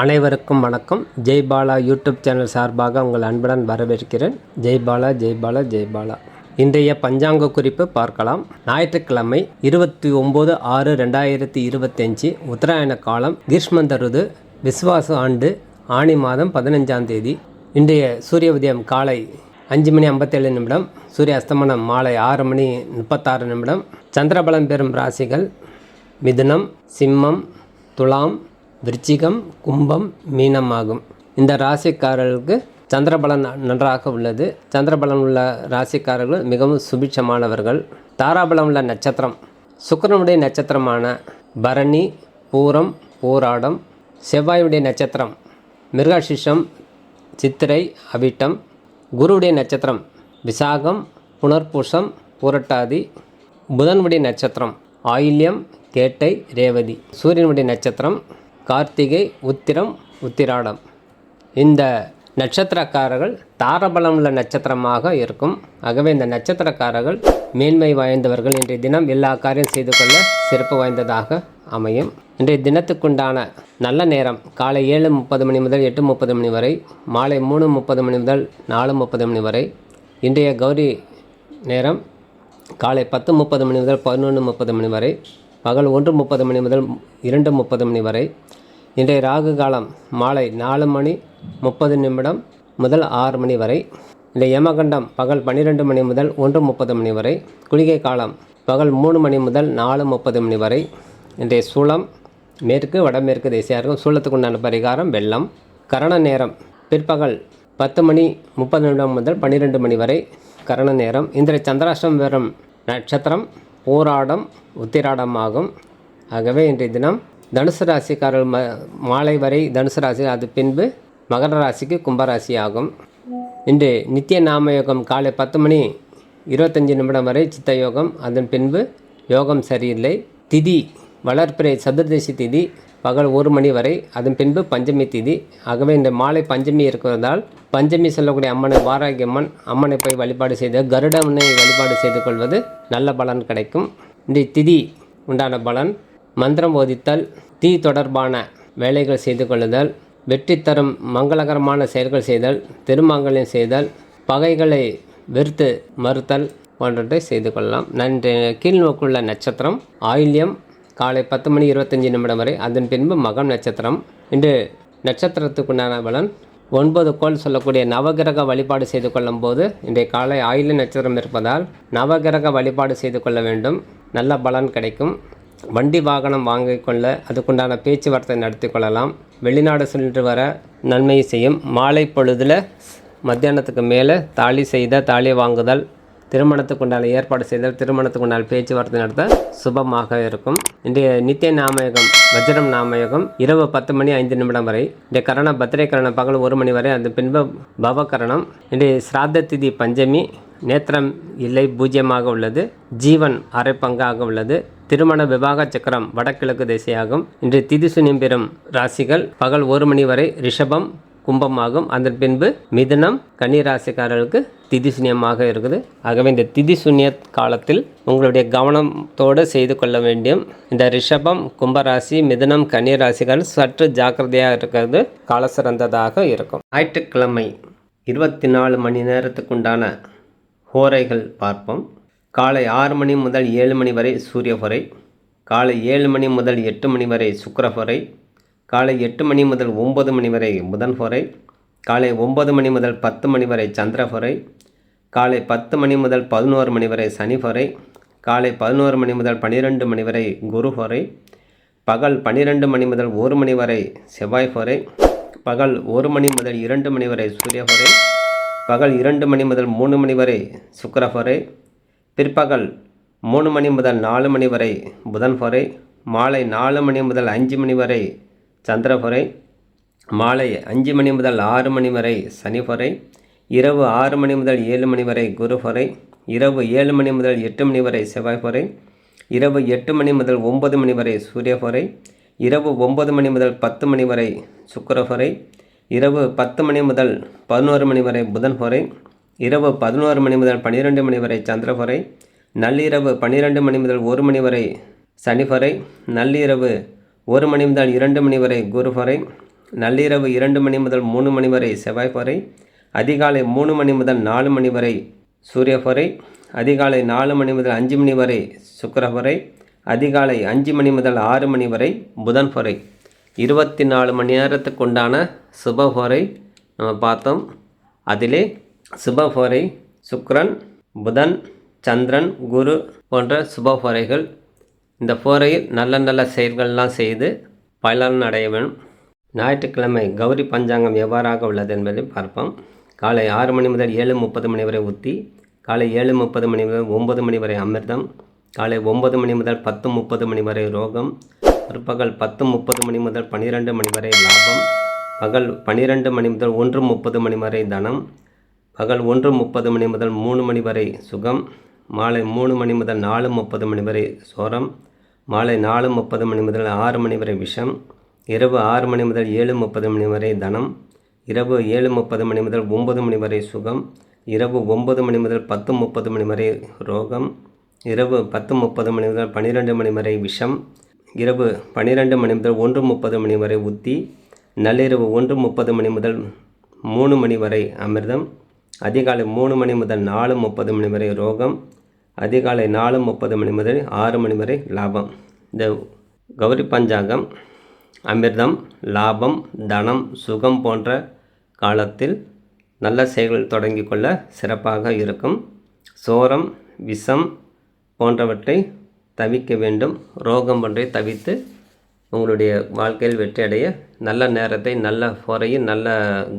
அனைவருக்கும் வணக்கம். Jai Bala YouTube channel சார்பாக உங்கள் அன்புடன் வரவேற்கிறேன். ஜெய் பாலா ஜெய் பாலா ஜெய் பாலா. இன்றைய பஞ்சாங்க குறிப்பு பார்க்கலாம். ஞாயிற்றுக்கிழமை இருபத்தி ஒம்பது ஆறு ரெண்டாயிரத்தி இருபத்தஞ்சு உத்தராயண காலம் கிரீஷ்மந்த ருது விஸ்வாச ஆண்டு ஆணி மாதம் பதினஞ்சாம் தேதி. இன்றைய சூரிய உதயம் காலை அஞ்சு மணி ஐம்பத்தேழு நிமிடம் சூரிய அஸ்தமனம் மாலை ஆறு மணி முப்பத்தாறு நிமிடம். சந்திரபலம் பெறும் ராசிகள் மிதுனம் சிம்மம் துலாம் விருச்சிகம் கும்பம் மீனம் ஆகும் இந்த ராசிக்காரர்களுக்கு சந்திரபலன் நன்றாக உள்ளது. சந்திரபலன் உள்ள ராசிக்காரர்கள் மிகவும் சுபிட்சமானவர்கள். தாராபலம் உள்ள நட்சத்திரம். சுக்கரனுடைய நட்சத்திரமான பரணி பூரம் பூராடம் செவ்வாயுடைய நட்சத்திரம் மிருகசிஷம் சித்திரை அவிட்டம் குருவுடைய நட்சத்திரம் விசாகம் புனர்பூசம் புரட்டாதி புதனுடைய நட்சத்திரம் ஆயில்யம் கேட்டை ரேவதி. சூரியனுடைய நட்சத்திரம் கார்த்திகை உத்திரம் உத்திராடம். இந்த நட்சத்திரக்காரர்கள் தாரபலம் உள்ள நட்சத்திரமாக இருக்கும். ஆகவே இந்த நட்சத்திரக்காரர்கள் மேன்மை வாய்ந்தவர்கள். இன்றைய தினம் எல்லா காரியம் செய்து கொள்ள சிறப்பு வாய்ந்ததாக அமையும். இன்றைய தினத்துக்குண்டான நல்ல நேரம் காலை ஏழு முப்பது மணி முதல் எட்டு முப்பது மணி வரை மாலை மூணு முப்பது மணி முதல் நாலு முப்பது மணி வரை. இன்றைய கௌரி நேரம் காலை பத்து முப்பது மணி முதல் பதினொன்று முப்பது மணி வரை பகல் ஒன்று முப்பது மணி முதல் இரண்டு முப்பது மணி வரை. இன்றைய ராகு காலம் மாலை நாலு மணி முப்பது நிமிடம் முதல் ஆறு மணி வரை. இந்த யமகண்டம் பகல் பன்னிரெண்டு மணி முதல் ஒன்று முப்பது மணி வரை. குளிகை காலம் பகல் மூணு மணி முதல் நாலு முப்பது மணி வரை. இன்றைய சூளம் மேற்கு வடமேற்கு திசையாக இருக்கும் சூளத்துக்குண்டான பரிகாரம் வெள்ளம். கரண நேரம் பிற்பகல் பத்து மணி முப்பது நிமிடம் முதல் பன்னிரெண்டு மணி வரை. கரண நேரம் இன்றைய சந்திராஷ்டம் வரும் நட்சத்திரம் போராடம் உத்திராடம் ஆகும் ஆகவே இன்றைய தினம் தனுசு ராசிக்காரர்கள் ம மாலை வரை தனுசு ராசி அது பின்பு மகர ராசிக்கு கும்பராசி ஆகும் இன்று நித்திய நாமயோகம் காலை பத்து மணி இருபத்தஞ்சி நிமிடம் வரை சித்த யோகம் அதன் பின்பு யோகம் சரியில்லை. திதி வளர்ப்பிறை சதுர்தசி திதி பகல் ஒரு மணி வரை அதன் பின்பு பஞ்சமி திதி. ஆகவே இந்த மாலை பஞ்சமி இருக்கிறதால் பஞ்சமி சொல்லக்கூடிய அம்மனை வாராகி அம்மன் அம்மனை போய் வழிபாடு செய்து கருடனை வழிபாடு செய்து கொள்வது நல்ல பலன் கிடைக்கும். இந்த திதி உண்டான பலன் மந்திரம் போதித்தல் தீ தொடர்பான வேலைகள் செய்து கொள்ளுதல் வெற்றி தரும் மங்களகரமான செயல்கள் செய்தல் திருமங்கலம் செய்தல் பகைகளை வெறுத்து மறுத்தல் போன்றவற்றை செய்து கொள்ளலாம். நன்றி. கீழ்நோக்குள்ள நட்சத்திரம் ஆயில்யம் காலை பத்து மணி இருபத்தஞ்சி நிமிடம் வரை. அதன் பின்பு மகம் நட்சத்திரம். இன்று நட்சத்திரத்துக்குண்டான பலன் ஒன்பது கோள் சொல்லக்கூடிய நவகிரக வழிபாடு செய்து கொள்ளும் போது இன்றைய காலை ஆயில நட்சத்திரம் இருப்பதால் நவகிரக வழிபாடு செய்து கொள்ள வேண்டும். நல்ல பலன் கிடைக்கும். வண்டி வாகனம் வாங்கிக் கொள்ள அதுக்குண்டான பேச்சுவார்த்தை நடத்தி கொள்ளலாம். வெளிநாடு சென்று வர நன்மை செய்யும். மாலை பொழுதில் மத்தியானத்துக்கு மேலே தாலி செய்த தாலி வாங்குதல் திருமணத்துக்குண்டான ஏற்பாடு செய்தல் திருமணத்துக்குண்டான பேச்சுவார்த்தை நடத்த சுபமாக இருக்கும். இன்றைய நித்திய நாமயகம் வஜ்ரம் நாமயகம் இரவு பத்து மணி ஐந்து நிமிடம் வரை. இன்றைய கரணம் பத்திரை கரணம் பகல் ஒரு மணி வரை. அந்த பின்பு பவகரணம். இன்றைய சிராத்த திதி பஞ்சமி நேத்திரம் இல்லை பூஜ்யமாக உள்ளது. ஜீவன் அரை பங்காக உள்ளது. திருமண விவாக சக்கரம் வடகிழக்கு திசையாகும். இன்று திதி சுனியம் பெறும் ராசிகள் பகல் ஒரு மணி வரை ரிஷபம் கும்பமாகும். அதன் பின்பு மிதுனம் கன்னி ராசிக்காரர்களுக்கு திதி சுனியமாக இருக்குது. ஆகவே இந்த திதி சுனிய காலத்தில் உங்களுடைய கவனத்தோடு செய்து கொள்ள வேண்டியும் இந்த ரிஷபம் கும்பராசி மிதுனம் கன்னி ராசிகள் சற்று ஜாக்கிரதையாக இருக்கிறது. கால சிறந்ததாக இருக்கும். ஞாயிற்றுக்கிழமை இருபத்தி நாலு மணி நேரத்துக்குண்டான ஹோரைகள் பார்ப்போம். காலை ஆறு மணி முதல் ஏழு மணி வரை சூரிய காலை ஏழு மணி முதல் எட்டு மணி வரை சுக்கர காலை எட்டு மணி முதல் ஒம்பது மணி வரை புதன் ஹோரை காலை ஒம்பது மணி முதல் பத்து மணி வரை சந்திரஹொரை காலை பத்து மணி முதல் பதினோரு மணி வரை சனி காலை பதினோரு மணி முதல் பன்னிரெண்டு மணி வரை குரு ஹோரை பகல் பன்னிரெண்டு மணி முதல் ஒரு மணி வரை செவ்வாய் ஹோரை பகல் ஒரு மணி முதல் இரண்டு மணி வரை சூரிய ஹோரை பகல் இரண்டு மணி முதல் மூணு மணி வரை சுக்கர பிற்பகல் மூணு மணி முதல் நாலு மணி வரை புதன் மாலை நாலு மணி முதல் அஞ்சு மணி வரை சந்திரபுரை மாலை அஞ்சு மணி முதல் ஆறு மணி வரை சனிஹொரை இரவு ஆறு மணி முதல் ஏழு மணி வரை குருஹொரை இரவு ஏழு மணி முதல் எட்டு மணி வரை செவ்வாய்ஹொரை இரவு எட்டு மணி முதல் ஒன்பது மணி வரை சூரியஹொரை இரவு ஒன்பது மணி முதல் பத்து மணி வரை சுக்கரஹொரை இரவு பத்து மணி முதல் பதினோரு மணி வரை புதன் இரவு பதினோரு மணி முதல் பன்னிரெண்டு மணி வரை சந்திரஹொரை நள்ளிரவு பன்னிரெண்டு மணி முதல் ஒரு மணி வரை சனிபறை நள்ளிரவு ஒரு மணி முதல் இரண்டு மணி வரை குருபறை நள்ளிரவு இரண்டு மணி முதல் மூணு மணி வரை செவ்வாய் அதிகாலை மூணு மணி முதல் நாலு மணி வரை சூரியபறை அதிகாலை நாலு மணி முதல் அஞ்சு மணி வரை சுக்கிர அதிகாலை அஞ்சு மணி முதல் ஆறு மணி வரை புதன்பொறை இருபத்தி நாலு மணி நேரத்துக்கு உண்டான சுப நம்ம பார்த்தோம். அதிலே சுப சுக்ரன் புதன் சந்திரன் குரு போன்ற சுப இந்த போரையில் நல்ல நல்ல செயல்கள்லாம் செய்து பலன் அடைய வேண்டும் ஞாயிற்றுக்கிழமை கௌரி பஞ்சாங்கம் எவ்வாறாக உள்ளது என்பதை பார்ப்போம். காலை ஆறு மணி முதல் ஏழு முப்பது மணி வரை உத்தி காலை ஏழு முப்பது மணி முதல் ஒன்பது மணி வரை அமிர்தம் காலை ஒன்பது மணி முதல் பத்து முப்பது மணி வரை ரோகம் பிற்பகல் பத்து முப்பது மணி முதல் பன்னிரெண்டு மணி வரை லாபம் பகல் பன்னிரெண்டு மணி முதல் ஒன்று முப்பது மணி வரை தனம் பகல் ஒன்று முப்பது மணி முதல் மூணு மணி வரை சுகம் மாலை மூணு மணி முதல் நாலு முப்பது மணி வரை சோரம் மாலை நாலு முப்பது மணி முதல் ஆறு மணி வரை விஷம் இரவு ஆறு மணி முதல் ஏழு முப்பது மணி வரை தனம் இரவு ஏழு முப்பது மணி முதல் ஒன்பது மணி வரை சுகம் இரவு ஒன்பது மணி முதல் பத்து முப்பது மணி வரை ரோகம் இரவு பத்து முப்பது மணி முதல் பன்னிரெண்டு மணி வரை விஷம் இரவு பன்னிரெண்டு மணி முதல் ஒன்று முப்பது மணி வரை உத்தி நள்ளிரவு ஒன்று முப்பது மணி முதல் மூணு மணி வரை அமிர்தம் அதிகாலை மூணு மணி முதல் நாலு முப்பது மணி வரை ரோகம் அதிகாலை நாலு முப்பது மணி முதல் ஆறு மணி வரை லாபம். இந்த கௌரி பஞ்சாங்கம் அமிர்தம் லாபம் தனம் சுகம் போன்ற காலத்தில் நல்ல செயல்கள் தொடங்கி கொள்ள சிறப்பாக இருக்கும். சோரம் விஷம் போன்றவற்றை தவிக்க வேண்டும். ரோகம் ஒன்றை தவித்து உங்களுடைய வாழ்க்கையில் வெற்றி அடைய நல்ல நேரத்தை நல்ல பொறையும் நல்ல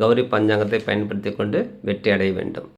கௌரி பஞ்சாங்கத்தை பயன்படுத்தி கொண்டு வெற்றி அடைய வேண்டும்.